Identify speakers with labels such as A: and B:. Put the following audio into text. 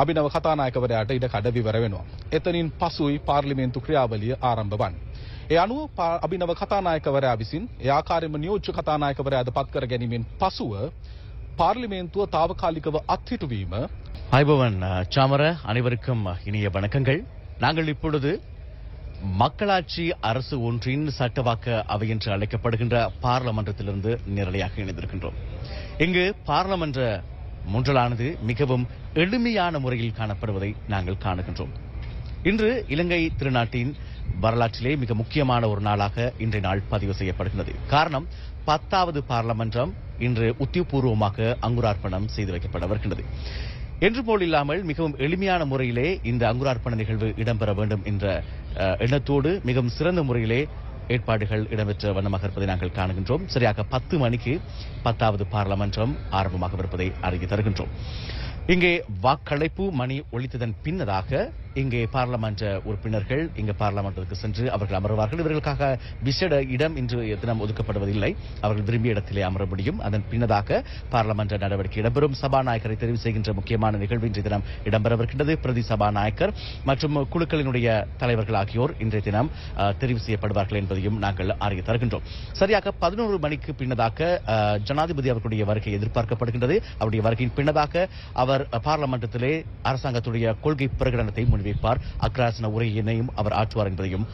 A: අභිනව කතානායකවරයාට ඉඩ කඩ கடவி වෙනවා. එතනින් පසුයි පාර්ලිමේන්තු ක්‍රියාවලිය ආරම්භ වන්නේ. ඒ අනුව අභිනව කතානායකවරයා විසින් ඒ ආකාරයෙන්ම නියෝජ්‍ය කතානායකවරයාද පත් කර ගැනීමෙන් පසුව பார்லிமேன்துவ தாவகாலிகவ அத்திட்டுவீம
B: ஐபவன் சாமர அனைவருக்கும் இனிய வணக்கங்கள் நாங்கள் இப்பொழுது மக்களாட்சி அரசு ஒன்றின் சட்டவாக்க அவை என்று அழைக்கப்படுகின்ற பார்லமன்றத்திலிருந்து நேரலையாக இணைந்திருக்கின்றோம் இங்கு பார்லமன்ற முன்றலானது மிகவும் எளிமையான முறையில் காணப்படுவதை நாங்கள் காணுகின்றோம். இன்று இலங்கை திருநாட்டின் வரலாற்றிலே மிக முக்கியமான ஒரு நாளாக இன்றைய நாள் பதிவு செய்யப்படுகிறது காரணம் பத்தாவது பார்லமன்றம் இன்று உத்தியபூர்வமாக அங்குரார்ப்பணம் செய்து வைக்கப்பட வருகின்றது. என்று போல் இல்லாமல் மிகவும் எளிமையான முறையிலே இந்த அங்குரார்ப்பண நிகழ்வு இடம்பெற வேண்டும் என்ற எண்ணத்தோடு மிகவும் சிறந்த முறையிலே ஏற்பாடுகள் இடம்பெற்ற வண்ணமாக இருப்பதை நாங்கள் காணுகின்றோம். சரியாக பத்து மணிக்கு பத்தாவது பார்லமன்றம் ஆரம்பமாகவிருப்பதை அறிய தருகின்றோம். இங்கே வாக்களிப்பு மணி ஒழித்ததன் பின்னதாக இங்கே பாராளுமன்ற உறுப்பினர்கள் இங்கு பாராளுமன்றத்துக்கு சென்று அவர்கள் அமர்வார்கள். இவர்களுக்காக விசேட இடம் இன்று தினம் ஒதுக்கப்படுவதில்லை. அவர்கள் விரும்பிய இடத்திலே அமர முடியும். அதன் பின்னதாக பார்லமென்ற நடவடிக்கை இடம்பெறும். சபாநாயகரை தெரிவு செய்கின்ற முக்கியமான நிகழ்வு இன்றைய தினம் இடம்பெறவிருக்கின்றது. பிரதி சபாநாயகர் மற்றும் குழுக்களினுடைய தலைவர்கள் ஆகியோர் இன்றைய தினம் தெரிவு செய்யப்படுவார்கள் என்பதையும் நாங்கள் அறிய தருகின்றோம். சரியாக பதினோரு மணிக்கு பின்னதாக ஜனாதிபதி அவர்களுடைய வருகை எதிர்பார்க்கப்படுகின்றது. அவருடைய வருகையின் பின்னதாக அவர் பார்லமெண்டத்திலே அரசாங்கத்துடைய கொள்கை பிரகடனத்தை தமிழ் அக்ராசன உரையினையும் அவர் ஆற்றுவார் என்பதையும்